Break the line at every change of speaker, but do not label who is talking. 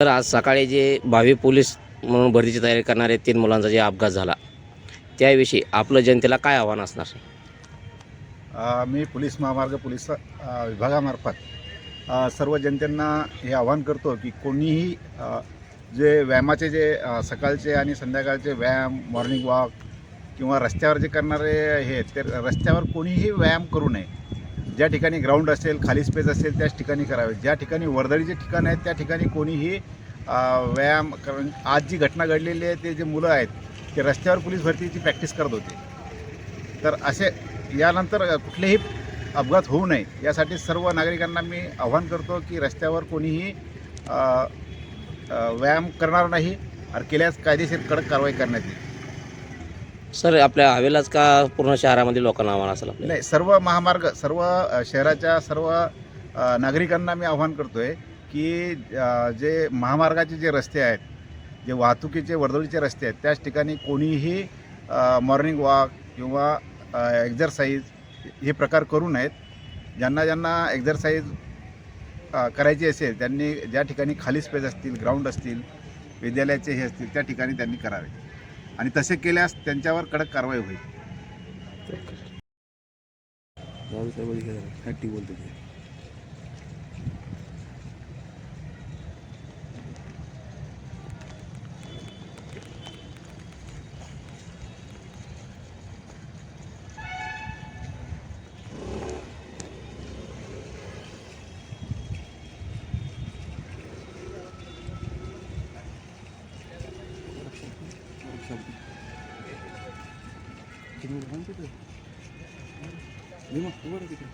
तर आज सकाळी जे भावी पोलीस म्हणून भरतीची तयारी करणारे तीन मुलांचा जे अपघात झाला त्याविषयी आपलं जनतेला काय आव्हान असणार?
मी पोलीस महामार्ग पोलीस विभागामार्फत सर्व जनतेंना हे आवाहन करतो की कोणीही जे व्यायामाचे जे सकाळचे आणि संध्याकाळचे व्यायाम मॉर्निंग वॉक किंवा रस्त्यावर जे करणारे हे ते रस्त्यावर कोणीही व्यायाम करू नये. ज्या ठिकाणी ग्राउंड असेल खाली स्पेस असेल त्याच ठिकाणी करावे. ज्या ठिकाणी वर्दळीचे ठिकाण आहेत त्या ठिकाणी कोणीही व्यायाम कारण आज जी घटना घडलेली आहे ते जे मुलं आहेत ते रस्त्यावर पोलीस भरतीची प्रॅक्टिस करत होते. तर असे यानंतर कुठलेही अपघात होऊ नये यासाठी सर्व नागरिकांना मी आव्हान करतो की रस्त्यावर कोणीही व्यायाम करणार नाही आणि केल्यास कायदेशीर कडक कारवाई करण्यात येईल.
सर आपल्या हवेलाच का पूर्ण शहरामध्ये लोकांना आव्हान असेल आपलं
नाही सर्व महामार्ग सर्व अ, शहराच्या सर्व अ, नागरिकांना मी आव्हान करतोय की अ, जे महामार्गाचे जे रस्ते आहेत जे वाहतुकीचे वर्दळीचे रस्ते आहेत त्याच ठिकाणी कोणीही मॉर्निंग वॉक किंवा एक्झरसाईज हे प्रकार करू नयेत. ज्यांना ज्यांना एक्झरसाईज करायची असेल त्यांनी ज्या ठिकाणी खाली स्पेस असतील ग्राउंड असतील विद्यालयाचे हे असतील त्या ठिकाणी त्यांनी करावे. आणि तसे केल्यास त्यांच्यावर कडक कारवाई होईल.
Lima, keluar gitu.